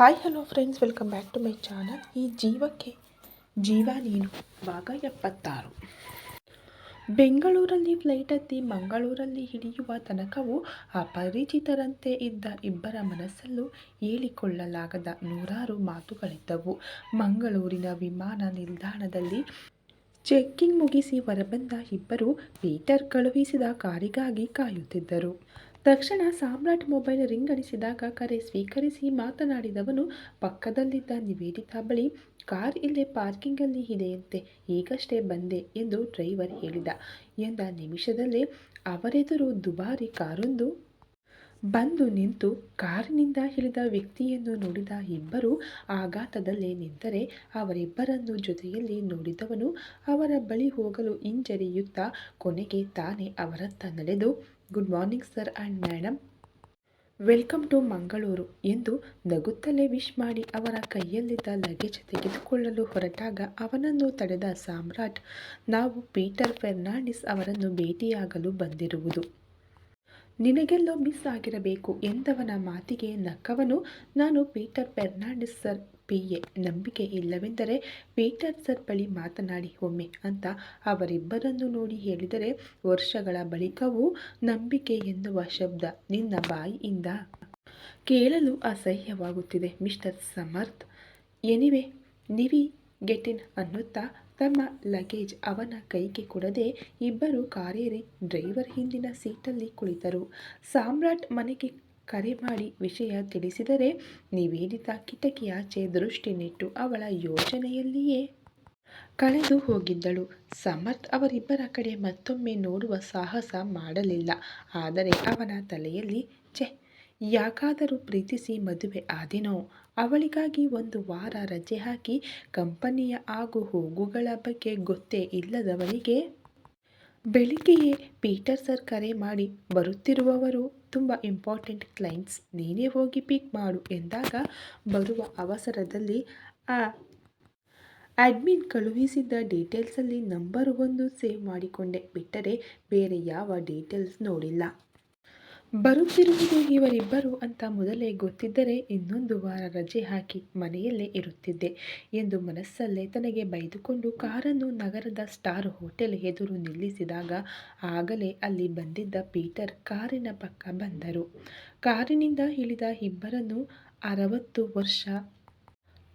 Hi hello friends welcome back to my channel ಈ ಜೀವಕ್ಕೆ ಜೀವ ನೀನು. ಭಾಗ ಎಪ್ಪತ್ತಾರು. ಬೆಂಗಳೂರಲ್ಲಿ ಫ್ಲೈಟ್ ಹತ್ತಿ ಮಂಗಳೂರಲ್ಲಿ ಹಿಡಿಯುವ ತನಕವು ಅಪರಿಚಿತರಂತೆ ಇದ್ದ ಇಬ್ಬರ ಮನಸ್ಸಲ್ಲೂ ಹೇಳಿಕೊಳ್ಳಲಾಗದ ನೂರಾರು ಮಾತುಗಳಿದ್ದವು. ಮಂಗಳೂರಿನ ವಿಮಾನ ನಿಲ್ದಾಣದಲ್ಲಿ ಚೆಕ್ಕಿಂಗ್ ಮುಗಿಸಿ ಹೊರಬಂದ ಇಬ್ಬರು ಪೀಟರ್ ಕಳುಹಿಸಿದ ಕಾರಿಗಾಗಿ ಕಾಯುತ್ತಿದ್ದರು. ತಕ್ಷಣ ಸಾಮ್ರಾಟ್ ಮೊಬೈಲ್ ರಿಂಗ್ ರಿಂಗಣಿಸಿದಾಗ ಕರೆ ಸ್ವೀಕರಿಸಿ ಮಾತನಾಡಿದವನು, ಪಕ್ಕದಲ್ಲಿದ್ದ ನಿವೇದಿತಾ ಬಳಿ ಕಾರ್ ಇಲ್ಲೇ ಪಾರ್ಕಿಂಗಲ್ಲಿ ಇದೆಯಂತೆ, ಈಗಷ್ಟೇ ಬಂದೆ, ಎಂದು ಡ್ರೈವರ್ ಹೇಳಿದ. ಎಂದ ನಿಮಿಷದಲ್ಲೇ ಅವರೆದುರು ದುಬಾರಿ ಕಾರೊಂದು ಬಂದು ನಿಂತು ಕಾರಿನಿಂದ ಇಳಿದ ವ್ಯಕ್ತಿಯನ್ನು ನೋಡಿದ ಇಬ್ಬರು ಆಘಾತದಲ್ಲೇ ನಿಂತರೆ ಅವರಿಬ್ಬರನ್ನು ಜೊತೆಯಲ್ಲಿ ನೋಡಿದವನು ಅವರ ಬಳಿ ಹೋಗಲು ಹಿಂಜರಿಯುತ್ತಾ ಕೊನೆಗೆ ತಾನೇ ಅವರತ್ತ ನಡೆದು good morning sir and madam welcome to Mangaluru ಎಂದು ನಗುತ್ತಲೇ ವಿಶ್ ಮಾಡಿ ಅವರ ಕೈಯಲ್ಲಿದ್ದ ಲಗೇಜ್ ತೆಗೆದುಕೊಳ್ಳಲು ಹೊರಟಾಗ ಅವನನ್ನು ತಡೆದ ಸಾಮ್ರಾಟ್, ನಾವು ಪೀಟರ್ ಫೆರ್ನಾಂಡಿಸ್ ಅವರನ್ನು ಭೇಟಿಯಾಗಲು ಬಂದಿರುವುದು. ನಿನಗೆಲ್ಲೋ ಮಿಸ್ ಆಗಿರಬೇಕು ಎಂದವನ ಮಾತಿಗೆ ನಕ್ಕವನು ನಾನು Peter Fernandes sir P A ನಂಬಿಕೆ ಇಲ್ಲವೆಂದರೆ ಪೀಟರ್ ಸರ್ ಬಳಿ ಮಾತನಾಡಿ ಒಮ್ಮೆ ಅಂತ ಅವರಿಬ್ಬರನ್ನು ನೋಡಿ ಹೇಳಿದರೆ ವರ್ಷಗಳ ಬಳಿಕವೂ ನಂಬಿಕೆ ಎನ್ನುವ ಶಬ್ದ ನಿನ್ನ ಬಾಯಿಯಿಂದ ಕೇಳಲು ಅಸಹ್ಯವಾಗುತ್ತಿದೆ mister Samarth. Anyway, Nivi get in ಅನ್ನುತ್ತಾ ತಮ್ಮ ಲಗೇಜ್ ಅವನ ಕೈಗೆ ಕೊಡದೆ ಇಬ್ಬರು ಕಾರೇರಿ ಡ್ರೈವರ್ ಹಿಂದಿನ ಸೀಟಲ್ಲಿ ಕುಳಿತರು. ಸಾಮ್ರಾಟ್ ಮನೆಗೆ ಕರೆ ಮಾಡಿ ವಿಷಯ ತಿಳಿಸಿದರೆ ನಿವೇದಿತ ಕಿಟಕಿಯಾಚೆ ದೃಷ್ಟಿ ನೆಟ್ಟು ಅವಳ ಯೋಚನೆಯಲ್ಲಿಯೇ ಕಳೆದು ಹೋಗಿದ್ದಳು. ಸಮರ್ಥ್ ಅವರಿಬ್ಬರ ಕಡೆ ಮತ್ತೊಮ್ಮೆ ನೋಡುವ ಸಾಹಸ ಮಾಡಲಿಲ್ಲ. ಆದರೆ ಅವನ ತಲೆಯಲ್ಲಿ, ಛೆ ಯಾಕಾದರೂ ಪ್ರೀತಿಸಿ ಮದುವೆ ಆದೆನೋ, ಅವಳಿಗಾಗಿ ಒಂದು ವಾರ ರಜೆ ಹಾಕಿ ಕಂಪನಿಯ ಆಗು ಹೋಗುಗಳ ಬಗ್ಗೆ ಗೊತ್ತೇ ಇಲ್ಲದವನಿಗೆ? ಬೆಳಿಗ್ಗೆಯೇ ಪೀಟರ್ ಸರ್ ಕರೆ ಮಾಡಿ, ಬರುತ್ತಿರುವವರು ತುಂಬ ಇಂಪಾರ್ಟೆಂಟ್ ಕ್ಲೈಂಟ್ಸ್, ನೀನೇ ಹೋಗಿ ಪಿಕ್ ಮಾಡು ಎಂದಾಗ ಬರುವ ಅವಸರದಲ್ಲಿ ಆ ಅಡ್ಮಿನ್ ಕಳುಹಿಸಿದ್ದ ಡೀಟೇಲ್ಸಲ್ಲಿ ನಂಬರ್ ಒಂದು ಸೇವ್ ಮಾಡಿಕೊಂಡೆ, ಬಿಟ್ಟರೆ ಬೇರೆ ಯಾವ ಡೀಟೇಲ್ಸ್ ನೋಡಿಲ್ಲ. ಬರುತ್ತಿರುವುದು ಇವರಿಬ್ಬರು ಅಂತ ಮೊದಲೇ ಗೊತ್ತಿದ್ದರೆ ಇನ್ನೊಂದು ವಾರ ರಜೆ ಹಾಕಿ ಮನೆಯಲ್ಲೇ ಇರುತ್ತಿದ್ದೆ ಎಂದು ಮನಸ್ಸಲ್ಲೇ ತನಗೆ ಬೈದುಕೊಂಡು ಕಾರನ್ನು ನಗರದ ಸ್ಟಾರ್ ಹೋಟೆಲ್ ಎದುರು ನಿಲ್ಲಿಸಿದಾಗ ಆಗಲೇ ಅಲ್ಲಿ ಬಂದಿದ್ದ ಪೀಟರ್ ಕಾರಿನ ಪಕ್ಕ ಬಂದರು. ಕಾರಿನಿಂದ ಇಳಿದ ಇಬ್ಬರನ್ನು ಅರವತ್ತು ವರ್ಷ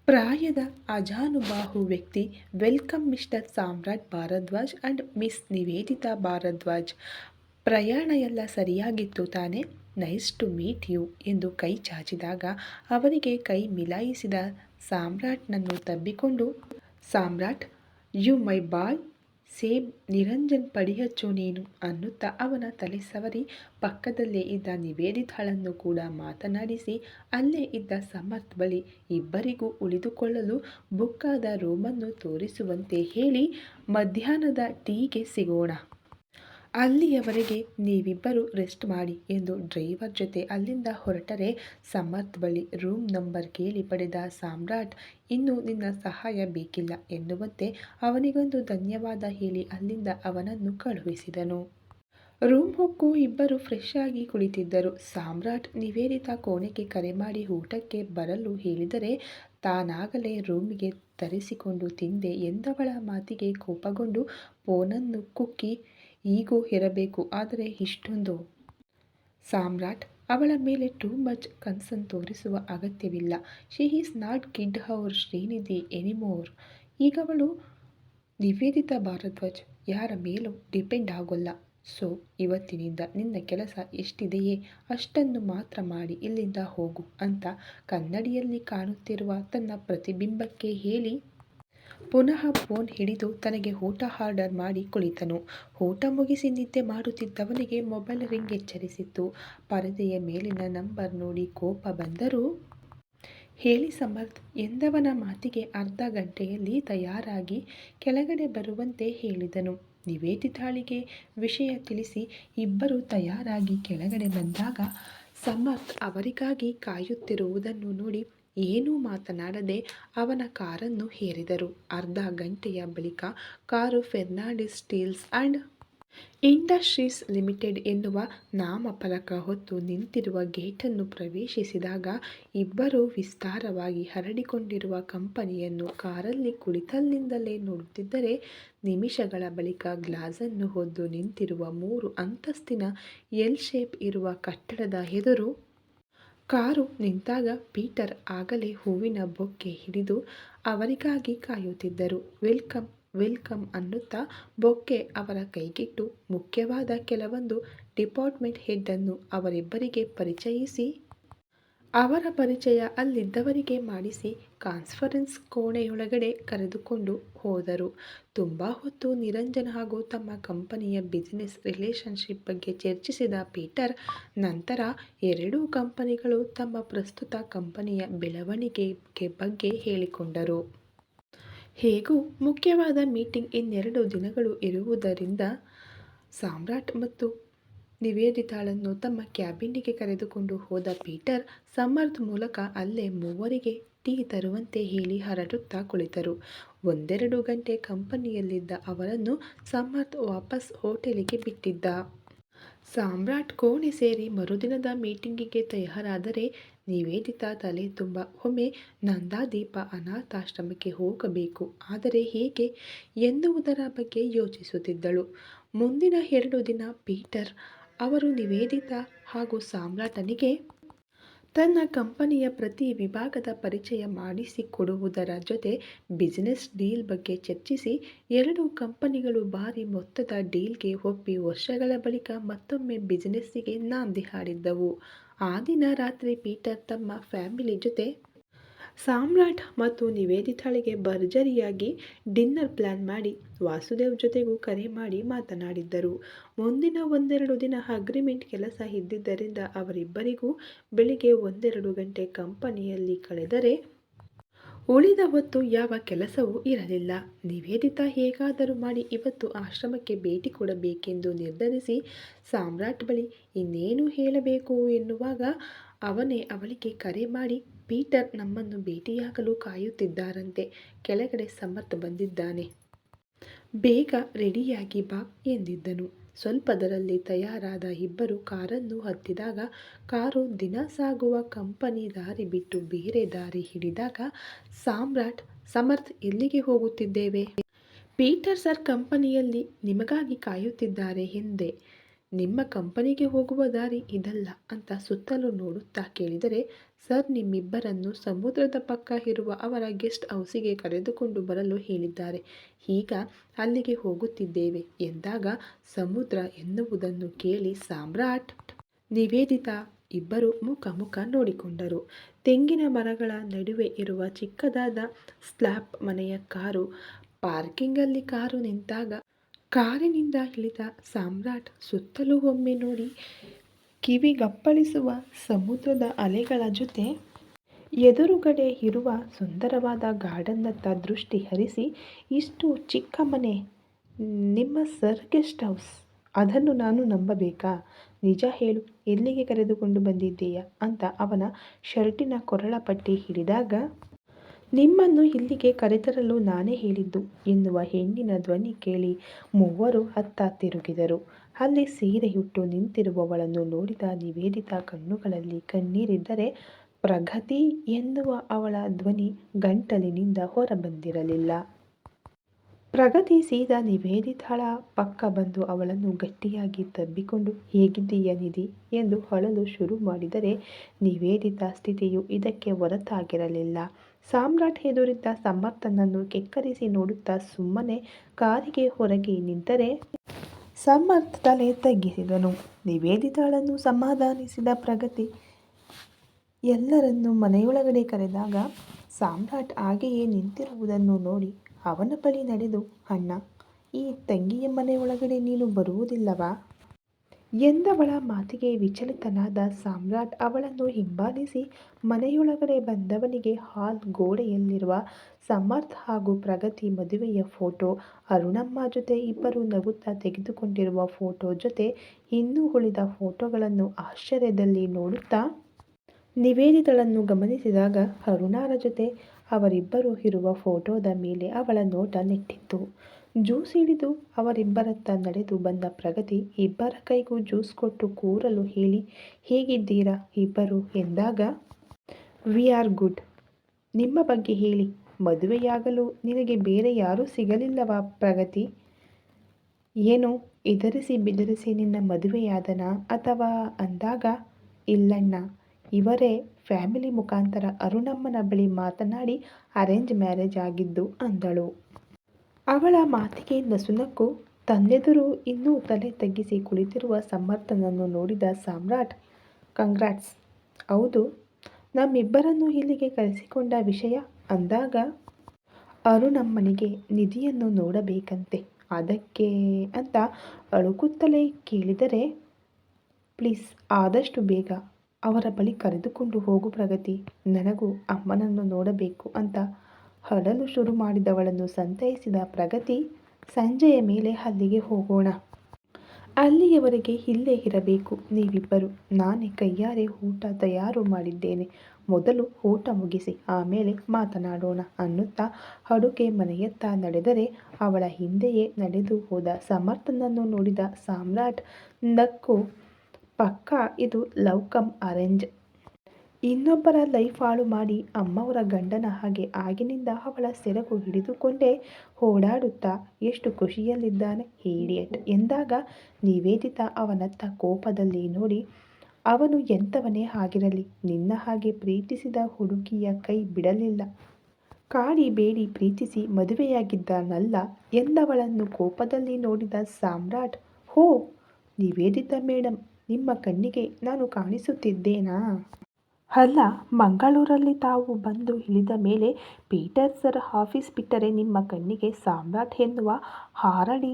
ಪ್ರಾಯದ ಅಜಾನುಬಾಹು ವ್ಯಕ್ತಿ welcome mister Samrat Bharadwaj and miss Niveditha Bharadwaj ಪ್ರಯಾಣ ಎಲ್ಲ ಸರಿಯಾಗಿತ್ತು ತಾನೆ? ನೈಸ್ ಟು ಮೀಟ್ ಯು ಎಂದು ಕೈ ಚಾಚಿದಾಗ ಅವನಿಗೆ ಕೈ ಮಿಲಾಯಿಸಿದ ಸಾಮ್ರಾಟ್ನನ್ನು ತಬ್ಬಿಕೊಂಡು, ಸಾಮ್ರಾಟ್, ಯು ಮೈ ಬಾಯ್, ಸೇಬ್ ನಿರಂಜನ್ ಪಡಿಹಚ್ಚು ನೀನು ಅನ್ನುತ್ತಾ ಅವನ ತಲೆ ಸವರಿ ಪಕ್ಕದಲ್ಲೇ ಇದ್ದ ನಿವೇದಿತಾಳನ್ನು ಕೂಡ ಮಾತನಾಡಿಸಿ ಅಲ್ಲೇ ಇದ್ದ ಸಮರ್ಥ್ ಬಳಿ ಇಬ್ಬರಿಗೂ ಉಳಿದುಕೊಳ್ಳಲು ಬುಕ್ಕಾದ ರೂಮನ್ನು ತೋರಿಸುವಂತೆ ಹೇಳಿ, ಮಧ್ಯಾಹ್ನದ ಟೀಗೆ ಸಿಗೋಣ. ಅಲ್ಲಿಯವರೆಗೆ ನೀವಿಬ್ಬರು ರೆಸ್ಟ್ ಮಾಡಿ ಎಂದು ಡ್ರೈವರ್ ಜೊತೆ ಅಲ್ಲಿಂದ ಹೊರಟರೆ, ಸಮರ್ಥ್ ಬಳಿ ರೂಮ್ ನಂಬರ್ ಕೇಳಿ ಪಡೆದ ಸಾಮ್ರಾಟ್, ಇನ್ನು ನಿನ್ನ ಸಹಾಯ ಬೇಕಿಲ್ಲ ಎನ್ನುವಂತೆ ಅವನಿಗೊಂದು ಧನ್ಯವಾದ ಹೇಳಿ ಅಲ್ಲಿಂದ ಅವನನ್ನು ಕಳುಹಿಸಿದನು. ರೂಮ್ ಹೊಕ್ಕು ಇಬ್ಬರು ಫ್ರೆಶ್ ಆಗಿ ಕುಳಿತಿದ್ದರು. ಸಾಮ್ರಾಟ್ ನಿವೇದಿತ ಕೋಣೆಗೆ ಕರೆ ಮಾಡಿ ಊಟಕ್ಕೆ ಬರಲು ಹೇಳಿದರೆ, ತಾನಾಗಲೇ ರೂಮಿಗೆ ತರಿಸಿಕೊಂಡು ತಿಂದೆ ಎಂದವಳ ಮಾತಿಗೆ ಕೋಪಗೊಂಡು ಫೋನನ್ನು ಕುಕ್ಕಿ ಈಗೂ ಇರಬೇಕು. ಆದರೆ ಇಷ್ಟೊಂದು ಸಾಮ್ರಾಟ್ ಅವಳ ಮೇಲೆ ಟೂ ಮಚ್ ಕನ್ಸನ್ ತೋರಿಸುವ ಅಗತ್ಯವಿಲ್ಲ. She is not kid your Shrinidhi anymore ಈಗ ಅವಳು ನಿವೇದಿತಾ ಭಾರದ್ವಾಜ್ ಯಾರ ಮೇಲೂ ಡಿಪೆಂಡ್ ಆಗೋಲ್ಲ. ಸೊ ಇವತ್ತಿನಿಂದ ನಿನ್ನ ಕೆಲಸ ಎಷ್ಟಿದೆಯೇ ಅಷ್ಟನ್ನು ಮಾತ್ರ ಮಾಡಿ, ಇಲ್ಲಿಂದ ಹೋಗು ಅಂತ ಕನ್ನಡಿಯಲ್ಲಿ ಕಾಣುತ್ತಿರುವ ತನ್ನ ಪ್ರತಿಬಿಂಬಕ್ಕೆ ಹೇಳಿ ಪುನಃ ಫೋನ್ ಹಿಡಿದು ತನಗೆ ಊಟ ಆರ್ಡರ್ ಮಾಡಿ ಕುಳಿತನು. ಊಟ ಮುಗಿಸಿ ನಿದ್ದೆ ಮಾಡುತ್ತಿದ್ದವನಿಗೆ ಮೊಬೈಲ್ ರಿಂಗ್ ಎಚ್ಚರಿಸಿತ್ತು. ಪರದೆಯ ಮೇಲಿನ ನಂಬರ್ ನೋಡಿ ಕೋಪ ಬಂದರೂ, ಹೇಳಿ ಸಮರ್ಥ್, ಎಂದವನ ಮಾತಿಗೆ ಅರ್ಧ ಗಂಟೆಯಲ್ಲಿ ತಯಾರಾಗಿ ಕೆಳಗಡೆ ಬರುವಂತೆ ಹೇಳಿದನು. ನಿವೇದಿತಾಳಿಗೆ ವಿಷಯ ತಿಳಿಸಿ ಇಬ್ಬರು ತಯಾರಾಗಿ ಕೆಳಗಡೆ ಬಂದಾಗ ಸಮರ್ಥ್ ಅವರಿಗಾಗಿ ಕಾಯುತ್ತಿರುವುದನ್ನು ನೋಡಿ ಏನೂ ಮಾತನಾಡದೆ ಅವನ ಕಾರನ್ನು ಹೇರಿದರು. ಅರ್ಧ ಗಂಟೆಯ ಬಳಿಕ car Fernandes steels and industries limited ಎನ್ನುವ ನಾಮಫಲಕ ಹೊತ್ತು ನಿಂತಿರುವ ಗೇಟನ್ನು ಪ್ರವೇಶಿಸಿದಾಗ ಇಬ್ಬರೂ ವಿಸ್ತಾರವಾಗಿ ಹರಡಿಕೊಂಡಿರುವ ಕಂಪನಿಯನ್ನು ಕಾರಲ್ಲಿ ಕುಳಿತಲ್ಲಿಂದಲೇ ನೋಡುತ್ತಿದ್ದರೆ ನಿಮಿಷಗಳ ಬಳಿಕ ಗ್ಲಾಸನ್ನು ಹೊದ್ದು ನಿಂತಿರುವ ಮೂರು ಅಂತಸ್ತಿನ ಎಲ್ ಶೇಪ್ ಇರುವ ಕಟ್ಟಡದ ಎದುರು ಕಾರು ನಿಂತಾಗ ಪೀಟರ್ ಆಗಲೇ ಹೂವಿನ ಬೊಕ್ಕೆ ಹಿಡಿದು ಅವರಿಗಾಗಿ ಕಾಯುತ್ತಿದ್ದರು. ವೆಲ್ಕಮ್ ವೆಲ್ಕಮ್ ಅನ್ನುತ್ತಾ ಬೊಕ್ಕೆ ಅವರ ಕೈಗಿಟ್ಟು ಮುಖ್ಯವಾದ ಕೆಲವೊಂದು ಡಿಪಾರ್ಟ್ಮೆಂಟ್ ಹೆಡ್ಡನ್ನು ಅವರಿಬ್ಬರಿಗೆ ಪರಿಚಯಿಸಿ ಅವರ ಪರಿಚಯ ಅಲ್ಲಿದ್ದವರಿಗೆ ಮಾಡಿಸಿ ಕಾನ್ಫರೆನ್ಸ್ ಕೋಣೆಯೊಳಗಡೆ ಕರೆದುಕೊಂಡು ಹೋದರು. ತುಂಬ ಹೊತ್ತು ನಿರಂಜನ್ ಹಾಗೂ ತಮ್ಮ ಕಂಪನಿಯ ಬಿಸಿನೆಸ್ ರಿಲೇಷನ್ಶಿಪ್ ಬಗ್ಗೆ ಚರ್ಚಿಸಿದ ಪೀಟರ್, ನಂತರ ಎರಡೂ ಕಂಪನಿಗಳು ತಮ್ಮ ಪ್ರಸ್ತುತ ಕಂಪನಿಯ ಬೆಳವಣಿಗೆ ಬಗ್ಗೆ ಹೇಳಿಕೊಂಡರು. ಹೇಗೂ, ಮುಖ್ಯವಾದ ಮೀಟಿಂಗ್ ಇನ್ನೆರಡು ದಿನಗಳು ಇರುವುದರಿಂದ ಸಾಮ್ರಾಟ್ ಮತ್ತು ನಿವೇದಿತಾಳನ್ನು ತಮ್ಮ ಕ್ಯಾಬಿನ್ನಿಗೆ ಕರೆದುಕೊಂಡು ಹೋದ ಪೀಟರ್, ಸಮರ್ಥ್ ಮೂಲಕ ಅಲ್ಲೇ ಮೂವರಿಗೆ ಟೀ ತರುವಂತೆ ಹೇಳಿ ಹರಡುತ್ತಾ ಕುಳಿತರು. ಒಂದೆರಡು ಗಂಟೆ ಕಂಪನಿಯಲ್ಲಿದ್ದ ಅವರನ್ನು ಸಮರ್ಥ್ ವಾಪಸ್ ಹೋಟೆಲಿಗೆ ಬಿಟ್ಟಿದ್ದ. ಸಾಮ್ರಾಟ್ ಕೋಣೆ ಸೇರಿ ಮರುದಿನದ ಮೀಟಿಂಗಿಗೆ ತಯಾರಾದರೆ ನಿವೇದಿತಾ ತಲೆ ತುಂಬ ಒಮ್ಮೆ ನಂದಾದೀಪ ಅನಾಥಾಶ್ರಮಕ್ಕೆ ಹೋಗಬೇಕು. ಆದರೆ ಹೇಗೆ? ಎನ್ನುವುದರ ಬಗ್ಗೆ ಯೋಚಿಸುತ್ತಿದ್ದಳು. ಮುಂದಿನ ಎರಡು ದಿನ ಪೀಟರ್ ಅವರು ನಿವೇದಿತ ಹಾಗೂ ಸಾಮ್ರಾಟನಿಗೆ ತನ್ನ ಕಂಪನಿಯ ಪ್ರತಿ ವಿಭಾಗದ ಪರಿಚಯ ಮಾಡಿಸಿಕೊಡುವುದರ ಜೊತೆ ಬಿಸಿನೆಸ್ ಡೀಲ್ ಬಗ್ಗೆ ಚರ್ಚಿಸಿ, ಎರಡು ಕಂಪನಿಗಳು ಭಾರಿ ಮೊತ್ತದ ಡೀಲ್ಗೆ ಒಪ್ಪಿ ವರ್ಷಗಳ ಬಳಿಕ ಮತ್ತೊಮ್ಮೆ ಬಿಸಿನೆಸ್ಸಿಗೆ ನಾಂದಿ ಹಾಡಿದ್ದವು. ಆ ದಿನ ರಾತ್ರಿ ಪೀಟರ್ ತಮ್ಮ ಫ್ಯಾಮಿಲಿ ಜೊತೆ ಸಾಮ್ರಾಟ್ ಮತ್ತು ನಿವೇದಿತಾಳಿಗೆ ಭರ್ಜರಿಯಾಗಿ ಡಿನ್ನರ್ ಪ್ಲಾನ್ ಮಾಡಿ ವಾಸುದೇವ್ ಜೊತೆಗೂ ಕರೆ ಮಾಡಿ ಮಾತನಾಡಿದ್ದರು. ಮುಂದಿನ ಒಂದೆರಡು ದಿನ ಅಗ್ರಿಮೆಂಟ್ ಕೆಲಸ ಇದ್ದಿದ್ದರಿಂದ ಅವರಿಬ್ಬರಿಗೂ ಬೆಳಿಗ್ಗೆ ಒಂದೆರಡು ಗಂಟೆ ಕಂಪನಿಯಲ್ಲಿ ಕಳೆದರೆ ಉಳಿದ ಹೊತ್ತು ಯಾವ ಕೆಲಸವೂ ಇರಲಿಲ್ಲ. ನಿವೇದಿತಾ ಹೇಗಾದರೂ ಮಾಡಿ ಇವತ್ತು ಆಶ್ರಮಕ್ಕೆ ಭೇಟಿ ಕೊಡಬೇಕೆಂದು ನಿರ್ಧರಿಸಿ ಸಾಮ್ರಾಟ್ ಬಳಿ ಇನ್ನೇನು ಹೇಳಬೇಕು ಎನ್ನುವಾಗ ಅವನೇ ಅವಳಿಗೆ ಕರೆ ಮಾಡಿ ಪೀಟರ್ ನಮ್ಮನ್ನು ಭೇಟಿಯಾಗಲು ಕಾಯುತ್ತಿದ್ದಾರಂತೆ. ಕೆಳಗಡೆ ಸಮರ್ಥ್ ಬಂದಿದ್ದಾನೆ. ಬೇಗ ರೆಡಿಯಾಗಿ ಬಾ ಎಂದಿದ್ದನು. ಸ್ವಲ್ಪದರಲ್ಲಿ ತಯಾರಾದ ಇಬ್ಬರು ಕಾರನ್ನು ಹತ್ತಿದಾಗ ಕಾರು ದಿನ ಸಾಗುವ ಕಂಪನಿ ದಾರಿ ಬಿಟ್ಟು ಬೇರೆ ದಾರಿ ಹಿಡಿದಾಗ ಸಾಮ್ರಾಟ್, ಸಮರ್ಥ್ ಎಲ್ಲಿಗೆ ಹೋಗುತ್ತಿದ್ದೇವೆ? ಪೀಟರ್ ಸರ್ ಕಂಪನಿಯಲ್ಲಿ ನಿಮಗಾಗಿ ಕಾಯುತ್ತಿದ್ದಾರೆ ಎಂದೆ. ನಿಮ್ಮ ಕಂಪನಿಗೆ ಹೋಗುವ ದಾರಿ ಇದಲ್ಲ ಅಂತ ಸುತ್ತಲೂ ನೋಡುತ್ತಾ ಕೇಳಿದರೆ, ಸರ್, ನಿಮ್ಮಿಬ್ಬರನ್ನು ಸಮುದ್ರದ ಪಕ್ಕ ಇರುವ ಅವರ ಗೆಸ್ಟ್ ಹೌಸಿಗೆ ಕರೆದುಕೊಂಡು ಬರಲು ಹೇಳಿದ್ದಾರೆ. ಈಗ ಅಲ್ಲಿಗೆ ಹೋಗುತ್ತಿದ್ದೇವೆ. ಎಂದಾಗ ಸಮುದ್ರ ಎನ್ನುವುದನ್ನು ಕೇಳಿ ಸಾಮ್ರಾಟ್ ನಿವೇದಿತ ಇಬ್ಬರು ಮುಖ ಮುಖ ನೋಡಿಕೊಂಡರು. ತೆಂಗಿನ ಮರಗಳ ನಡುವೆ ಇರುವ ಚಿಕ್ಕದಾದ ಸ್ಲ್ಯಾಪ್ ಮನೆಯ ಕಾರು ಪಾರ್ಕಿಂಗಲ್ಲಿ ಕಾರು ನಿಂತಾಗ ಕಾರಿನಿಂದ ಇಳಿದ ಸಾಮ್ರಾಟ್ ಸುತ್ತಲೂ ಒಮ್ಮೆ ನೋಡಿ ಕಿವಿಗಪ್ಪಳಿಸುವ ಸಮುದ್ರದ ಅಲೆಗಳ ಜೊತೆ ಎದುರುಗಡೆ ಇರುವ ಸುಂದರವಾದ ಗಾರ್ಡನ್ನತ್ತ ದೃಷ್ಟಿ ಹರಿಸಿ ಇಷ್ಟು ಚಿಕ್ಕ ಮನೆ, ನಿಮ್ಮ ಸರ್ ಗೆಸ್ಟ್ ಹೌಸ್, ಅದನ್ನು ನಾನು ನಂಬಬೇಕಾ? ನಿಜ ಹೇಳು, ಎಲ್ಲಿಗೆ ಕರೆದುಕೊಂಡು ಬಂದಿದ್ದೀಯಾ? ಅಂತ ಅವನ ಶರ್ಟಿನ ಕೊರಳ ಪಟ್ಟಿ ಹಿಡಿದಾಗ ನಿಮ್ಮನ್ನು ಇಲ್ಲಿಗೆ ಕರೆತರಲು ನಾನೇ ಹೇಳಿದ್ದು ಎನ್ನುವ ಹೆಣ್ಣಿನ ಧ್ವನಿ ಕೇಳಿ ಮೂವರು ಅತ್ತ ತಿರುಗಿದರು. ಅಲ್ಲಿ ಸೀರೆಯುಟ್ಟು ನಿಂತಿರುವವಳನ್ನು ನೋಡಿದ ನಿವೇದಿತ ಕಣ್ಣುಗಳಲ್ಲಿ ಕಣ್ಣೀರಿದ್ದರೆ, ಪ್ರಗತಿ ಎನ್ನುವ ಅವಳ ಧ್ವನಿ ಗಂಟಲಿನಿಂದ ಹೊರಬಂದಿರಲಿಲ್ಲ. ಪ್ರಗತಿ ಸೀದಾ ನಿವೇದಿತಾಳ ಪಕ್ಕ ಬಂದು ಅವಳನ್ನು ಗಟ್ಟಿಯಾಗಿ ತಬ್ಬಿಕೊಂಡು, ಹೇಗಿದ್ದೀಯ ನಿಧಿ ಎಂದು ಹೊಳಲು ಶುರು ಮಾಡಿದರೆ ನಿವೇದಿತ ಸ್ಥಿತಿಯು ಇದಕ್ಕೆ ಹೊರತಾಗಿರಲಿಲ್ಲ. ಸಾಮ್ರಾಟ್ ಎದುರಿದ್ದ ಸಮರ್ಥನನ್ನು ಕೆಕ್ಕರಿಸಿ ನೋಡುತ್ತಾ ಸುಮ್ಮನೆ ಕಾರಿಗೆ ಹೊರಗೆ ನಿಂತರೆ ಸಮರ್ಥ ತಲೆ ತಗ್ಗಿಸಿದನು. ನಿವೇದಿತಾಳನ್ನು ಸಮಾಧಾನಿಸಿದ ಪ್ರಗತಿ ಎಲ್ಲರನ್ನೂ ಮನೆಯೊಳಗಡೆ ಕರೆದಾಗ ಸಾಮ್ರಾಟ್ ಹಾಗೆಯೇ ನಿಂತಿರುವುದನ್ನು ನೋಡಿ ಅವನ ಬಳಿ ನಡೆದು, ಅಣ್ಣ, ಈ ತಂಗಿಯ ಮನೆಯೊಳಗಡೆ ನೀನು ಬರುವುದಿಲ್ಲವಾ? ಎಂದವಳ ಮಾತಿಗೆ ವಿಚಲಿತನಾದ ಸಾಮ್ರಾಟ್ ಅವಳನ್ನು ಹಿಂಬಾಲಿಸಿ ಮನೆಯೊಳಗಡೆ ಬಂದವನಿಗೆ ಹಾಲ್ ಗೋಡೆಯಲ್ಲಿರುವ ಸಮರ್ಥ್ ಹಾಗೂ ಪ್ರಗತಿ ಮದುವೆಯ ಫೋಟೋ, ಅರುಣಮ್ಮ ಜೊತೆ ಇಬ್ಬರು ನಗುತ್ತಾ ತೆಗೆದುಕೊಂಡಿರುವ ಫೋಟೋ ಜೊತೆ ಇನ್ನೂ ಉಳಿದ ಫೋಟೋಗಳನ್ನು ಆಶ್ಚರ್ಯದಲ್ಲಿ ನೋಡುತ್ತಾ ನಿವೇದಿತಳನ್ನು ಗಮನಿಸಿದಾಗ ಅರುಣಾರ ಜೊತೆ ಅವರಿಬ್ಬರು ಇರುವ ಫೋಟೋದ ಮೇಲೆ ಅವಳ ನೋಟ ನೆಟ್ಟಿತ್ತು. ಜ್ಯೂಸ್ ಹಿಡಿದು ಅವರಿಬ್ಬರತ್ತ ನಡೆದು ಬಂದ ಪ್ರಗತಿ, ಇಬ್ಬರ ಕೈಗೂ ಜ್ಯೂಸ್ ಕೊಟ್ಟು ಕೂರಲು ಹೇಳಿ, ಹೇಗಿದ್ದೀರಾ ಇಬ್ಬರು? ಎಂದಾಗ, ವಿ ಆರ್ ಗುಡ್. ನಿಮ್ಮ ಬಗ್ಗೆ ಹೇಳಿ. ಮದುವೆಯಾಗಲು ನಿನಗೆ ಬೇರೆ ಯಾರೂ ಸಿಗಲಿಲ್ಲವಾ ಪ್ರಗತಿ? ಏನು ಎದುರಿಸಿ ಬೆದರಿಸಿ ನಿನ್ನ ಮದುವೆಯಾದನಾ ಅಥವಾ? ಅಂದಾಗ, ಇಲ್ಲಣ್ಣ. ಇವರೇ ಫ್ಯಾಮಿಲಿ ಮುಖಾಂತರ ಅರುಣಮ್ಮನ ಬಳಿ ಮಾತನಾಡಿ ಅರೇಂಜ್ ಮ್ಯಾರೇಜ್ ಆಗಿದ್ದು ಅಂದಳು. ಅವಳ ಮಾತಿಗೆ ನಸುನಕ್ಕು ತನ್ನೆದುರು ಇನ್ನೂ ತಲೆ ತಗ್ಗಿಸಿ ಕುಳಿತಿರುವ ಸಮರ್ಥನನ್ನು ನೋಡಿದ ಸಾಮ್ರಾಟ್, ಕಂಗ್ರಾಟ್ಸ್, ಹೌದು, ನಮ್ಮಿಬ್ಬರನ್ನು ಇಲ್ಲಿಗೆ ಕರೆಸಿಕೊಂಡ ವಿಷಯ ಅಂದಾಗ ಅರುಣಮ್ಮನಿಗೆ ನಿಧಿಯನ್ನು ನೋಡಬೇಕಂತೆ. ಅದಕ್ಕೆ ಅಂತ ಅಳುಕುತ್ತಲೇ ಕೇಳಿದರೆ, ಪ್ಲೀಸ್, ಆದಷ್ಟು ಬೇಗ ಅವರ ಬಳಿ ಕರೆದುಕೊಂಡು ಹೋಗು ಪ್ರಗತಿ, ನನಗೂ ಅಮ್ಮನನ್ನು ನೋಡಬೇಕು ಅಂತ ಹಡಲು ಶುರು ಮಾಡಿದವಳನ್ನು ಸಂತೈಸಿದ ಪ್ರಗತಿ, ಸಂಜೆಯ ಮೇಲೆ ಅಲ್ಲಿಗೆ ಹೋಗೋಣ. ಅಲ್ಲಿಯವರೆಗೆ ಇಲ್ಲೇ ಇರಬೇಕು, ನೀವಿಬ್ಬರು. ನಾನೇ ಕೈಯಾರೆ ಊಟ ತಯಾರು ಮಾಡಿದ್ದೇನೆ. ಮೊದಲು ಊಟ ಮುಗಿಸಿ ಆಮೇಲೆ ಮಾತನಾಡೋಣ ಅನ್ನುತ್ತಾ ಅಡುಗೆ ಮನೆಯತ್ತ ನಡೆದರೆ ಅವಳ ಹಿಂದೆಯೇ ನಡೆದು ಹೋದ ಸಮರ್ಥನನ್ನು ನೋಡಿದ ಸಾಮ್ರಾಟ್, ನಕ್ಕು ಪಕ್ಕ ಇದು ಲವ್ ಕಮ್ ಅರೇಂಜ್. ಇನ್ನೊಬ್ಬರ ಲೈಫ್ ಹಾಳು ಮಾಡಿ ಅಮ್ಮವರ ಗಂಡನ ಹಾಗೆ ಆಗಿನಿಂದ ಅವಳ ಸೆರಗು ಹಿಡಿದುಕೊಂಡೇ ಓಡಾಡುತ್ತಾ ಎಷ್ಟು ಖುಷಿಯಲ್ಲಿದ್ದಾನೆ ಹೀಡಿಯಟ್ ಎಂದಾಗ ನಿವೇದಿತ ಅವನತ್ತ ಕೋಪದಲ್ಲಿ ನೋಡಿ, ಅವನು ಎಂಥವನೇ ಆಗಿರಲಿ, ನಿನ್ನ ಹಾಗೆ ಪ್ರೀತಿಸಿದ ಹುಡುಗಿಯ ಕೈ ಬಿಡಲಿಲ್ಲ. ಕಾಡಿ ಬೇಡಿ ಪ್ರೀತಿಸಿ ಮದುವೆಯಾಗಿದ್ದಾನಲ್ಲ ಎಂದವಳನ್ನು ಕೋಪದಲ್ಲಿ ನೋಡಿದ ಸಾಮ್ರಾಟ್, ಹೋ, ನಿವೇದಿತ ಮೇಡಮ್ ನಿಮ್ಮ ಕಣ್ಣಿಗೆ ನಾನು ಕಾಣಿಸುತ್ತಿದ್ದೇನಾ? ಅಲ್ಲ, ಮಂಗಳೂರಲ್ಲಿ ತಾವು ಬಂದು ಇಳಿದ ಮೇಲೆ ಪೀಟರ್ ಸರ್ ಆಫೀಸ್ ಬಿಟ್ಟರೆ ನಿಮ್ಮ ಕಣ್ಣಿಗೆ ಸಾಮ್ರಾಟ್ ಎನ್ನುವ ಹಾರಡಿ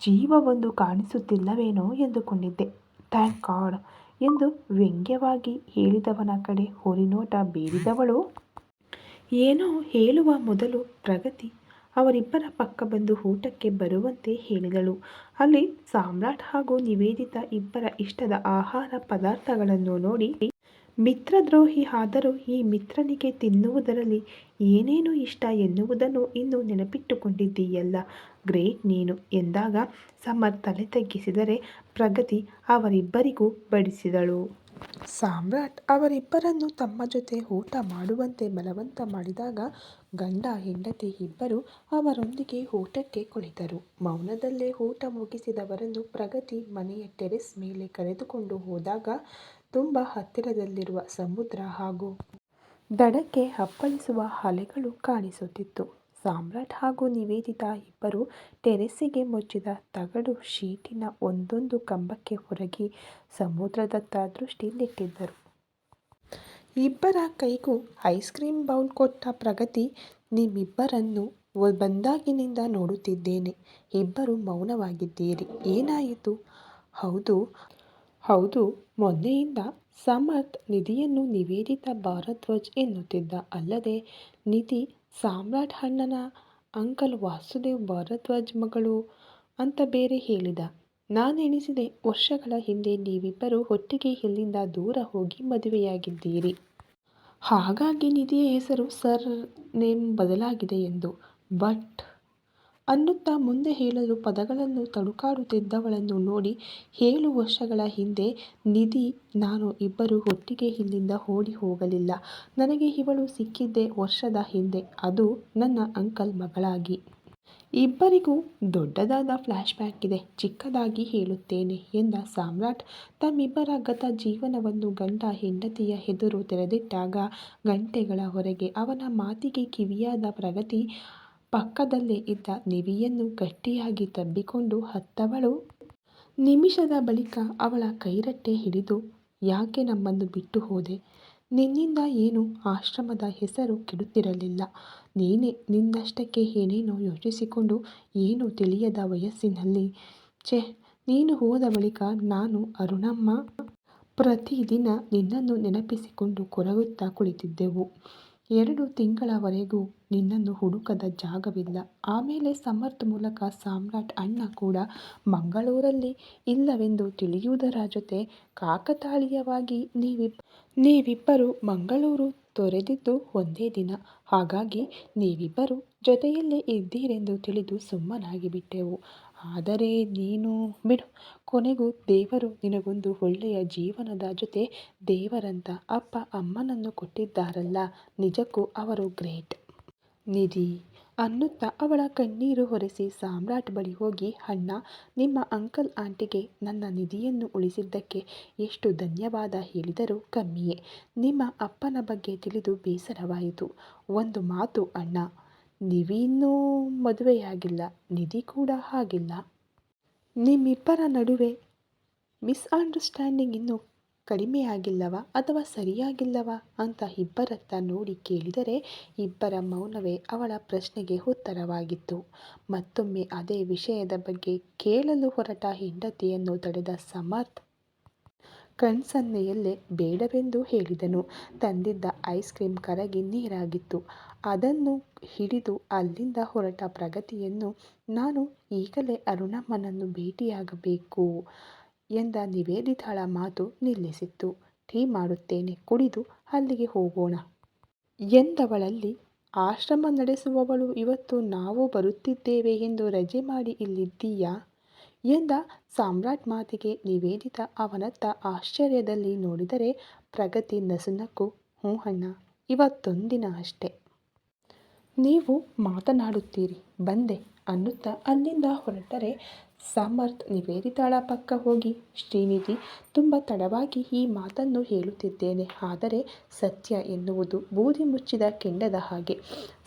ಜೀವವೊಂದು ಕಾಣಿಸುತ್ತಿಲ್ಲವೇನೋ ಎಂದುಕೊಂಡಿದ್ದೆ. ಥ್ಯಾಂಕ್ ಗಾಡ್ ಎಂದು ವ್ಯಂಗ್ಯವಾಗಿ ಹೇಳಿದವನ ಕಡೆ ಹೊರಿನೋಟ ಬೀರಿದವಳು. ಏನೋ ಹೇಳುವ ಮೊದಲು ಪ್ರಗತಿ ಅವರಿಬ್ಬರ ಪಕ್ಕ ಬಂದು ಊಟಕ್ಕೆ ಬರುವಂತೆ ಹೇಳಿದಳು. ಅಲ್ಲಿ ಸಾಮ್ರಾಟ್ ಹಾಗೂ ನಿವೇದಿತ ಇಬ್ಬರ ಇಷ್ಟದ ಆಹಾರ ಪದಾರ್ಥಗಳನ್ನು ನೋಡಿ, ಮಿತ್ರದ್ರೋಹಿ ಆದರೂ ಈ ಮಿತ್ರನಿಗೆ ತಿನ್ನುವುದರಲ್ಲಿ ಏನೇನು ಇಷ್ಟ ಎನ್ನುವುದನ್ನು ಇನ್ನು ನೆನಪಿಟ್ಟುಕೊಂಡಿದ್ದೀಯಲ್ಲ? ಗ್ರೇಟ್ ನೀನು ಎಂದಾಗ ಸಮರ್ ತಲೆ ತಗ್ಗಿಸಿದರೆ ಪ್ರಗತಿ ಅವರಿಬ್ಬರಿಗೂ ಬಡಿಸಿದಳು. ಸಾಮ್ರಾಟ್ ಅವರಿಬ್ಬರನ್ನು ತಮ್ಮ ಜೊತೆ ಊಟ ಮಾಡುವಂತೆ ಬಲವಂತ ಮಾಡಿದಾಗ ಗಂಡ, ಹೆಂಡತಿ ಇಬ್ಬರು ಅವರೊಂದಿಗೆ ಊಟಕ್ಕೆ ಕುಳಿತರು. ಮೌನದಲ್ಲೇ ಊಟ ಮುಗಿಸಿದವರನ್ನು ಪ್ರಗತಿ ಮನೆಯ ಟೆರೆಸ್ ಮೇಲೆ ಕರೆದುಕೊಂಡು ಹೋದಾಗ ತುಂಬ ಹತ್ತಿರದಲ್ಲಿರುವ ಸಮುದ್ರ ಹಾಗೂ ದಡಕ್ಕೆ ಅಪ್ಪಳಿಸುವ ಅಲೆಗಳು ಕಾಣಿಸುತ್ತಿತ್ತು. ಸಾಮ್ರಾಟ್ ಹಾಗೂ ನಿವೇದಿತ ಇಬ್ಬರು ಟೆರೆಸ್ಸಿಗೆ ಮುಚ್ಚಿದ ತಗಡು ಶೀಟಿನ ಒಂದೊಂದು ಕಂಬಕ್ಕೆ ಹೊರಗಿ ಸಮುದ್ರದತ್ತ ದೃಷ್ಟಿ ನೆಟ್ಟಿದ್ದರು ಇಬ್ಬರ ಕೈಗೂ ಐಸ್ ಕ್ರೀಮ್ ಬೌಲ್ ಕೊಟ್ಟ ಪ್ರಗತಿ ನಿಮ್ಮಿಬ್ಬರನ್ನು ಬಂದಾಗಿನಿಂದ ನೋಡುತ್ತಿದ್ದೇನೆ. ಇಬ್ಬರು ಮೌನವಾಗಿದ್ದೀರಿ. ಏನಾಯಿತು? ಹೌದು ಹೌದು. ಮೊನ್ನೆಯಿಂದ ಸಮರ್ಥ್ ನಿಧಿಯನ್ನು ನಿವೇದಿತ ಭಾರದ್ವಾಜ್ ಎನ್ನುತ್ತಿದ್ದ. ಅಲ್ಲದೆ ನಿಧಿ ಸಾಮ್ರಾಟ್ ಅಣ್ಣನ ಅಂಕಲ್ ವಾಸುದೇವ್ ಭಾರದ್ವಾಜ್ ಮಗಳು ಅಂತ ಬೇರೆ ಹೇಳಿದ. ನಾನೆಣಿಸಿದೆ ವರ್ಷಗಳ ಹಿಂದೆ ನೀವಿಬ್ಬರು ಒಟ್ಟಿಗೆ ಇಲ್ಲಿಂದ ದೂರ ಹೋಗಿ ಮದುವೆಯಾಗಿದ್ದೀರಿ. ಹಾಗಾಗಿ ನಿಧಿಯ ಹೆಸರು ಸರ್ ನೇಮ್ ಬದಲಾಗಿದೆ ಎಂದು. ಬಟ್ ಅನ್ನುತ್ತಾ ಮುಂದೆ ಹೇಳಲು ಪದಗಳನ್ನು ತಡುಕಾಡುತ್ತಿದ್ದವಳನ್ನು ನೋಡಿ ಏಳು ವರ್ಷಗಳ ಹಿಂದೆ ನಿಧಿ ನಾನು ಇಬ್ಬರು ಒಟ್ಟಿಗೆ ಇಲ್ಲಿಂದ ಓಡಿ ಹೋಗಲಿಲ್ಲ. ನನಗೆ ಇವಳು ಸಿಕ್ಕಿದ್ದೇ ವರ್ಷದ ಹಿಂದೆ. ಅದು ನನ್ನ ಅಂಕಲ್ ಮಗಳಾಗಿ. ಇಬ್ಬರಿಗೂ ದೊಡ್ಡದಾದ ಫ್ಲ್ಯಾಶ್ ಬ್ಯಾಕ್ ಇದೆ. ಚಿಕ್ಕದಾಗಿ ಹೇಳುತ್ತೇನೆ ಎಂದ ಸಾಮ್ರಾಟ್. ತಮ್ಮಿಬ್ಬರ ಗತ ಜೀವನವನ್ನು ಗಂಡ ಹೆಂಡತಿಯ ಎದುರು ತೆರೆದಿಟ್ಟಾಗ ಗಂಟೆಗಳ ಹೊರಗೆ ಅವನ ಮಾತಿಗೆ ಕಿವಿಯಾದ ಪ್ರಗತಿ ಪಕ್ಕದಲ್ಲೇ ಇದ್ದ ನಿವಿಯನ್ನು ಗಟ್ಟಿಯಾಗಿ ತಬ್ಬಿಕೊಂಡು ಹತ್ತವಳು. ನಿಮಿಷದ ಬಳಿಕ ಅವಳ ಕೈರಟ್ಟೆ ಹಿಡಿದು, ಯಾಕೆ ನಮ್ಮನ್ನು ಬಿಟ್ಟು ಹೋದೆ? ನಿನ್ನಿಂದ ಏನು ಆಶ್ರಮದ ಹೆಸರು ಕೆಡುತ್ತಿರಲಿಲ್ಲ. ನೀನೇ ನಿನ್ನಷ್ಟಕ್ಕೆ ಏನೇನೋ ಯೋಚಿಸಿಕೊಂಡು ಏನು ತಿಳಿಯದ ವಯಸ್ಸಿನಲ್ಲಿ. ಛೆ, ನೀನು ಹೋದ ಬಳಿಕ ನಾನು ಅರುಣಮ್ಮ. ಪ್ರತಿದಿನ ನಿನ್ನನ್ನು ನೆನಪಿಸಿಕೊಂಡು ಕೊರಗುತ್ತಾ ಕುಳಿತಿದ್ದೆವು. ಎರಡು ತಿಂಗಳವರೆಗೂ ನಿನ್ನನ್ನು ಹುಡುಕದ ಜಾಗವಿಲ್ಲ. ಆಮೇಲೆ ಸಮರ್ಥ್ ಮೂಲಕ ಸಾಮ್ರಾಟ್ ಅಣ್ಣ ಕೂಡ ಮಂಗಳೂರಲ್ಲಿ ಇಲ್ಲವೆಂದು ತಿಳಿಯುವುದರ ಜೊತೆ ಕಾಕತಾಳೀಯವಾಗಿ ನೀವಿಬ್, ನೀವಿಬ್ಬರು ಮಂಗಳೂರು ತೊರೆದಿದ್ದು ಒಂದೇ ದಿನ. ಹಾಗಾಗಿ ನೀವಿಬ್ಬರು ಜೊತೆಯಲ್ಲೇ ಇದ್ದೀರೆಂದು ತಿಳಿದು ಸುಮ್ಮನಾಗಿಬಿಟ್ಟೆವು. ಆದರೆ ನೀನು, ಬಿಡು. ಕೊನೆಗೂ ದೇವರು ನಿನಗೊಂದು ಒಳ್ಳೆಯ ಜೀವನದ ಜೊತೆ ದೇವರಂತ ಅಪ್ಪ ಅಮ್ಮನನ್ನು ಕೊಟ್ಟಿದ್ದಾರಲ್ಲ, ನಿಜಕ್ಕೂ ಅವರು ಗ್ರೇಟ್. ನಿಧಿ, ಅನ್ನುತ್ತಾ ಅವಳ ಕಣ್ಣೀರು ಹೊರೆಸಿ ಸಾಮ್ರಾಟ್ ಬಳಿ ಹೋಗಿ, ಅಣ್ಣ, ನಿಮ್ಮ ಅಂಕಲ್ ಆಂಟಿಗೆ ನನ್ನ ನಿಧಿಯನ್ನು ಉಳಿಸಿದ್ದಕ್ಕೆ ಎಷ್ಟು ಧನ್ಯವಾದ ಹೇಳಿದರೂ ಕಮ್ಮಿಯೇ. ನಿಮ್ಮ ಅಪ್ಪನ ಬಗ್ಗೆ ತಿಳಿದು ಬೇಸರವಾಯಿತು. ಒಂದು ಮಾತು, ಅಣ್ಣ. ನೀವಿನ್ನೂ ಮದುವೆಯಾಗಿಲ್ಲ, ನಿಧಿ ಕೂಡ ಹಾಗಿಲ್ಲ. ನಿಮ್ಮಿಬ್ಬರ ನಡುವೆ ಮಿಸ್ಅಂಡರ್ಸ್ಟ್ಯಾಂಡಿಂಗ್ ಇನ್ನೂ ಕಡಿಮೆಯಾಗಿಲ್ಲವಾ ಅಥವಾ ಸರಿಯಾಗಿಲ್ಲವ ಅಂತ ಇಬ್ಬರತ್ತ ನೋಡಿ ಕೇಳಿದರೆ ಇಬ್ಬರ ಮೌನವೇ ಅವಳ ಪ್ರಶ್ನೆಗೆ ಉತ್ತರವಾಗಿತ್ತು. ಮತ್ತೊಮ್ಮೆ ಅದೇ ವಿಷಯದ ಬಗ್ಗೆ ಕೇಳಲು ಹೊರಟ ಹೆಂಡತಿಯನ್ನು ತಡೆದ ಸಮರ್ಥ್ ಕಣ್ಸನ್ನೆಯಲ್ಲೇ ಬೇಡವೆಂದು ಹೇಳಿದನು. ತಂದಿದ್ದ ಐಸ್ ಕ್ರೀಮ್ ಕರಗಿ ನೀರಾಗಿತ್ತು. ಅದನ್ನು ಹಿಡಿದು ಅಲ್ಲಿಂದ ಹೊರಟ ಪ್ರಗತಿಯನ್ನು, ನಾನು ಈಗಲೇ ಅರುಣಮ್ಮನನ್ನು ಭೇಟಿಯಾಗಬೇಕು ಎಂದ ನಿವೇದಿತಾಳ ಮಾತು ನಿಲ್ಲಿಸಿತ್ತು. ಟೀ ಮಾಡುತ್ತೇನೆ, ಕುಡಿದು ಅಲ್ಲಿಗೆ ಹೋಗೋಣ ಎಂದವಳಲ್ಲಿ, ಆಶ್ರಮ ನಡೆಸುವವಳು, ಇವತ್ತು ನಾವು ಬರುತ್ತಿದ್ದೇವೆ ಎಂದು ರಜೆ ಮಾಡಿ ಇಲ್ಲಿದ್ದೀಯಾ? ಎಂದ ಸಾಮ್ರಾಟ್ ಮಾತಿಗೆ ನಿವೇದಿತ ಅವನತ್ತ ಆಶ್ಚರ್ಯದಲ್ಲಿ ನೋಡಿದರೆ ಪ್ರಗತಿ ನಸುನಕ್ಕು, ಹ್ಞೂ ಅಣ್ಣ, ಇವತ್ತೊಂದಿನ ಅಷ್ಟೆ. ನೀವು ಮಾತನಾಡುತ್ತೀರಿ, ಬಂದೆ ಅನ್ನುತ್ತಾ ಅಲ್ಲಿಂದ ಹೊರಟರೆ ಸಮರ್ಥ್ ನಿವೇದಿತಾಳ ಪಕ್ಕ ಹೋಗಿ, ಶ್ರೀನಿಧಿ, ತುಂಬ ತಡವಾಗಿ ಈ ಮಾತನ್ನು ಹೇಳುತ್ತಿದ್ದೇನೆ, ಆದರೆ ಸತ್ಯ ಎನ್ನುವುದು ಬೂದಿ ಮುಚ್ಚಿದ ಕೆಂಡದ ಹಾಗೆ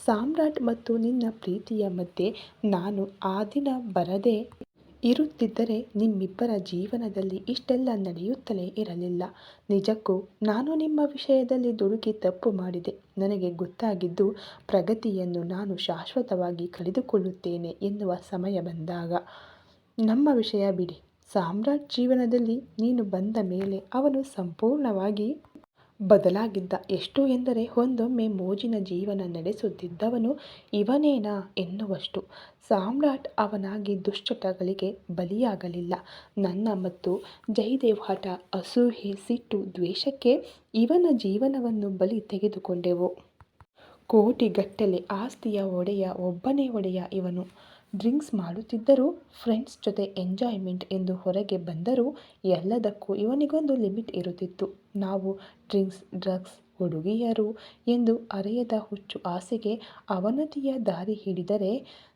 ಸಾಮ್ರಾಟ್ ಮತ್ತು ನಿನ್ನ ಪ್ರೀತಿಯ ಮಧ್ಯೆ ನಾನು ಆ ದಿನ ಬರದೇ ಇರುತ್ತಿದ್ದರೆ ನಿಮ್ಮಿಬ್ಬರ ಜೀವನದಲ್ಲಿ ಇಷ್ಟೆಲ್ಲ ನಡೆಯುತ್ತಲೇ ಇರಲಿಲ್ಲ. ನಿಜಕ್ಕೂ ನಾನು ನಿಮ್ಮ ವಿಷಯದಲ್ಲಿ ದುಡುಕಿ ತಪ್ಪು ಮಾಡಿದೆ. ನನಗೆ ಗೊತ್ತಾಗಿದ್ದು ಪ್ರಗತಿಯನ್ನು ನಾನು ಶಾಶ್ವತವಾಗಿ ಕಳೆದುಕೊಳ್ಳುತ್ತೇನೆ ಎನ್ನುವ ಸಮಯ ಬಂದಾಗ. ನಮ್ಮ ವಿಷಯ ಬಿಡಿ. ಸಾಮ್ರಾಟ್ ಜೀವನದಲ್ಲಿ ನೀನು ಬಂದ ಮೇಲೆ ಅವನು ಸಂಪೂರ್ಣವಾಗಿ ಬದಲಾಗಿದ್ದ. ಎಷ್ಟು ಎಂದರೆ ಒಂದೊಮ್ಮೆ ಮೋಜಿನ ಜೀವನ ನಡೆಸುತ್ತಿದ್ದವನು ಇವನೇನಾ ಎನ್ನುವಷ್ಟು. ಸಾಮ್ರಾಟ್ ಅವನಾಗಿ ದುಶ್ಚಟಗಳಿಗೆ ಬಲಿಯಾಗಲಿಲ್ಲ. ನನ್ನ ಮತ್ತು ಜಯದೇವ್ ಹಠ ಅಸೂಹೆ ಸಿಟ್ಟು, ದ್ವೇಷಕ್ಕೆ ಇವನ ಜೀವನವನ್ನು ಬಲಿ ತೆಗೆದುಕೊಂಡೆವು. ಕೋಟಿಗಟ್ಟಲೆ ಆಸ್ತಿಯ ಒಡೆಯ ಒಬ್ಬನೇ ಒಡೆಯ ಇವನು. ಡ್ರಿಂಕ್ಸ್ ಮಾಡುತ್ತಿದ್ದರೂ ಫ್ರೆಂಡ್ಸ್ ಜೊತೆ ಎಂಜಾಯ್ಮೆಂಟ್ ಎಂದು ಹೊರಗೆ ಬಂದರೂ ಎಲ್ಲದಕ್ಕೂ ಇವನಿಗೊಂದು ಲಿಮಿಟ್ ಇರುತ್ತಿತ್ತು. ನಾವು ಡ್ರಿಂಕ್ಸ್, ಡ್ರಗ್ಸ್, ಹುಡುಗಿಯರು ಎಂದು ಅರೆಯದ ಹುಚ್ಚು ಆಸೆಗೆ ಅವನತಿಯ ದಾರಿ ಹಿಡಿದರೆ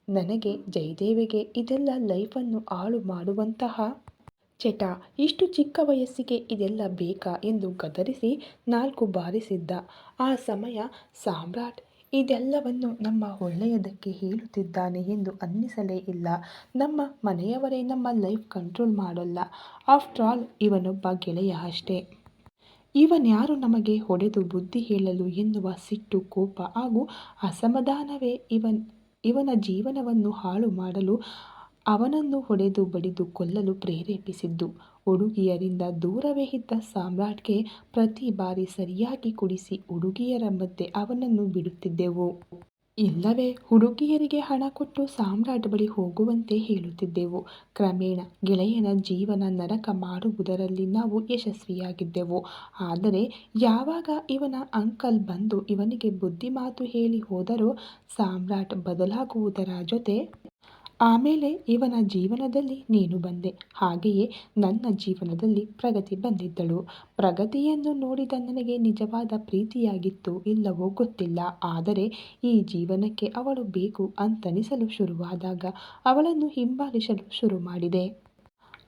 ನನಗೆ ಜಯದೇವಿಗೆ ಇದೆಲ್ಲ ಲೈಫನ್ನು ಹಾಳು ಮಾಡುವಂತಹ ಚಟ. ಇಷ್ಟು ಚಿಕ್ಕ ವಯಸ್ಸಿಗೆ ಇದೆಲ್ಲ ಬೇಕಾ ಎಂದು ಗದರಿಸಿ ನಾಲ್ಕು ಬಾರಿಸಿದ್ದ ಆ ಸಮಯ ಸಾಮ್ರಾಟ್ ಇದೆಲ್ಲವನ್ನು ನಮ್ಮ ಒಳ್ಳೆಯದಕ್ಕೆ ಹೇಳುತ್ತಿದ್ದಾನೆ ಎಂದು ಅನ್ನಿಸಲೇ ಇಲ್ಲ. ನಮ್ಮ ಮನೆಯವರೇ ನಮ್ಮ ಲೈಫ್ ಕಂಟ್ರೋಲ್ ಮಾಡೋಲ್ಲ. ಆಫ್ಟರ್ ಆಲ್, ಇವನೊಬ್ಬ ಗೆಳೆಯ ಅಷ್ಟೇ. ಇವನ್ಯಾರು ನಮಗೆ ಹೊಡೆದು ಬುದ್ಧಿ ಹೇಳಲು ಎನ್ನುವ ಸಿಟ್ಟು, ಕೋಪ ಹಾಗೂ ಅಸಮಾಧಾನವೇ ಇವನ್, ಇವನ ಜೀವನವನ್ನು ಹಾಳು ಮಾಡಲು ಅವನನ್ನು ಹೊಡೆದು ಬಡಿದು ಕೊಲ್ಲಲು ಪ್ರೇರೇಪಿಸಿದ್ದು. ಹುಡುಗಿಯರಿಂದ ದೂರವೇ ಇದ್ದ ಸಾಮ್ರಾಟ್ಗೆ ಪ್ರತಿ ಬಾರಿ ಸರಿಯಾಗಿ ಕುಡಿಸಿ ಹುಡುಗಿಯರ ಮಧ್ಯೆ ಅವನನ್ನು ಬಿಡುತ್ತಿದ್ದೆವು. ಇಲ್ಲವೇ ಹುಡುಗಿಯರಿಗೆ ಹಣ ಕೊಟ್ಟು ಸಾಮ್ರಾಟ್ ಬಳಿ ಹೋಗುವಂತೆ ಹೇಳುತ್ತಿದ್ದೆವು. ಕ್ರಮೇಣ ಗೆಳೆಯನ ಜೀವನ ನರಕ ಮಾಡುವುದರಲ್ಲಿ ನಾವು ಯಶಸ್ವಿಯಾಗಿದ್ದೆವು. ಆದರೆ, ಯಾವಾಗ ಇವನ ಅಂಕಲ್ ಬಂದು ಇವನಿಗೆ ಬುದ್ಧಿಮಾತು ಹೇಳಿ ಹೋದರೂ ಸಾಮ್ರಾಟ್ ಬದಲಾಗುವುದರ ಜೊತೆ ಆಮೇಲೆ ಇವನ ಜೀವನದಲ್ಲಿ ನೀನು ಬಂದೆ. ಹಾಗೆಯೇ ನನ್ನ ಜೀವನದಲ್ಲಿ ಪ್ರಗತಿ ಬಂದಿದ್ದಳು. ಪ್ರಗತಿಯನ್ನು ನೋಡಿದ ನನಗೆ ನಿಜವಾದ ಪ್ರೀತಿಯಾಗಿತ್ತು ಇಲ್ಲವೋ ಗೊತ್ತಿಲ್ಲ. ಆದರೆ ಈ ಜೀವನಕ್ಕೆ ಅವಳು ಬೇಕು ಅಂತನಿಸಲು ಶುರುವಾದಾಗ ಅವಳನ್ನು ಹಿಂಬಾಲಿಸಲು ಶುರು ಮಾಡಿದೆ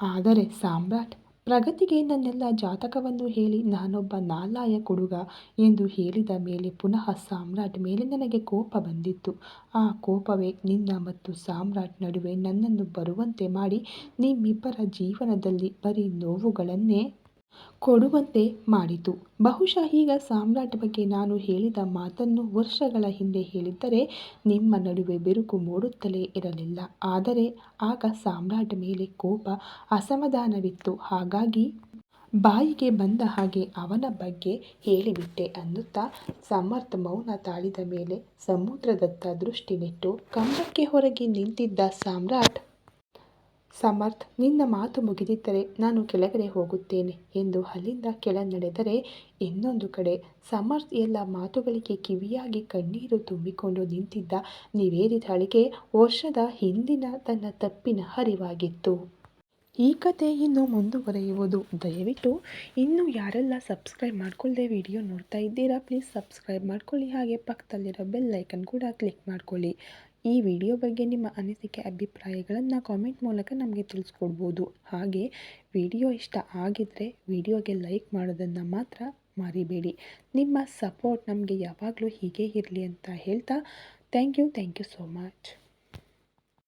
ಆದರೆ ಸಾಮ್ರಾಟ್ ಪ್ರಗತಿಗೆ ನನ್ನೆಲ್ಲ ಜಾತಕವನ್ನು ಹೇಳಿ ನಾನೊಬ್ಬ ನಾಲಾಯ ಕುಡುಗ ಎಂದು ಹೇಳಿದ ಮೇಲೆ ಪುನಃ ಸಾಮ್ರಾಟ್ ಮೇಲೆ ನನಗೆ ಕೋಪ ಬಂದಿತ್ತು. ಆ ಕೋಪವೇ ನಿನ್ನ ಮತ್ತು ಸಾಮ್ರಾಟ್ ನಡುವೆ ನನ್ನನ್ನು ಬರುವಂತೆ ಮಾಡಿ ನಿಮ್ಮಿಬ್ಬರ ಜೀವನದಲ್ಲಿ ಬರೀ ನೋವುಗಳನ್ನೇ ಕೊಡುವಂತೆ ಮಾಡಿತು. ಬಹುಶಃ ಈಗ ಸಾಮ್ರಾಟ್ ಬಗ್ಗೆ ನಾನು ಹೇಳಿದ ಮಾತನ್ನು ವರ್ಷಗಳ ಹಿಂದೆ ಹೇಳಿದ್ದರೆ ನಿಮ್ಮ ನಡುವೆ ಬಿರುಕು ಮೂಡುತ್ತಲೇ ಇರಲಿಲ್ಲ. ಆದರೆ ಆಗ ಸಾಮ್ರಾಟ್ ಮೇಲೆ ಕೋಪ ಅಸಮಾಧಾನವಿತ್ತು. ಹಾಗಾಗಿ ಬಾಯಿಗೆ ಬಂದ ಹಾಗೆ ಅವನ ಬಗ್ಗೆ ಹೇಳಿಬಿಟ್ಟೆ ಅನ್ನುತ್ತಾ ಸಮರ್ಥ ಮೌನ ತಾಳಿದ ಮೇಲೆ ಸಮುದ್ರದತ್ತ ದೃಷ್ಟಿ ನೆಟ್ಟು ಕಂಬಕ್ಕೆ ಹೊರಗೆ ನಿಂತಿದ್ದ ಸಾಮ್ರಾಟ್ ಸಮರ್ಥ್, ನಿನ್ನ ಮಾತು ಮುಗಿದಿದ್ದರೆ ನಾನು ಕೆಳಗಡೆ ಹೋಗುತ್ತೇನೆ ಎಂದು ಅಲ್ಲಿಂದ ಕೆಳ ನಡೆದರೆ ಇನ್ನೊಂದು ಕಡೆ. ಸಮರ್ಥ್ ಎಲ್ಲ ಮಾತುಗಳಿಗೆ ಕಿವಿಯಾಗಿ ಕಣ್ಣೀರು ತುಂಬಿಕೊಂಡು ನಿಂತಿದ್ದ ನಿವೇದಿತಾಳಿಗೆ ವರ್ಷದ ಹಿಂದಿನ ತನ್ನ ತಪ್ಪಿನ ಅರಿವಾಗಿತ್ತು. ಈ ಕತೆ ಇನ್ನು ಮುಂದುವರೆಯುವುದು. ದಯವಿಟ್ಟು ಇನ್ನೂ ಯಾರೆಲ್ಲ ಸಬ್ಸ್ಕ್ರೈಬ್ ಮಾಡ್ಕೊಳ್ಳದೆ ವಿಡಿಯೋ ನೋಡ್ತಾ ಇದ್ದೀರಾ, ಪ್ಲೀಸ್ ಸಬ್ಸ್ಕ್ರೈಬ್ ಮಾಡ್ಕೊಳ್ಳಿ. ಹಾಗೆ ಪಕ್ಕದಲ್ಲಿರೋ ಬೆಲ್ ಐಕನ್ ಕೂಡ ಕ್ಲಿಕ್ ಮಾಡ್ಕೊಳ್ಳಿ. ಈ ವಿಡಿಯೋ ಬಗ್ಗೆ ನಿಮ್ಮ ಅನಿಸಿಕೆ, ಅಭಿಪ್ರಾಯಗಳನ್ನು ಕಾಮೆಂಟ್ ಮೂಲಕ ನಮಗೆ ತಿಳಿಸ್ಕೊಡ್ಬೋದು. ಹಾಗೆ ವಿಡಿಯೋ ಇಷ್ಟ ಆಗಿದ್ದರೆ ವಿಡಿಯೋಗೆ ಲೈಕ್ ಮಾಡೋದನ್ನು ಮಾತ್ರ ಮರಿಬೇಡಿ. ನಿಮ್ಮ ಸಪೋರ್ಟ್ ನಮಗೆ ಯಾವಾಗಲೂ ಹೀಗೆ ಇರಲಿ ಅಂತ ಹೇಳ್ತಾ thank you thank you so much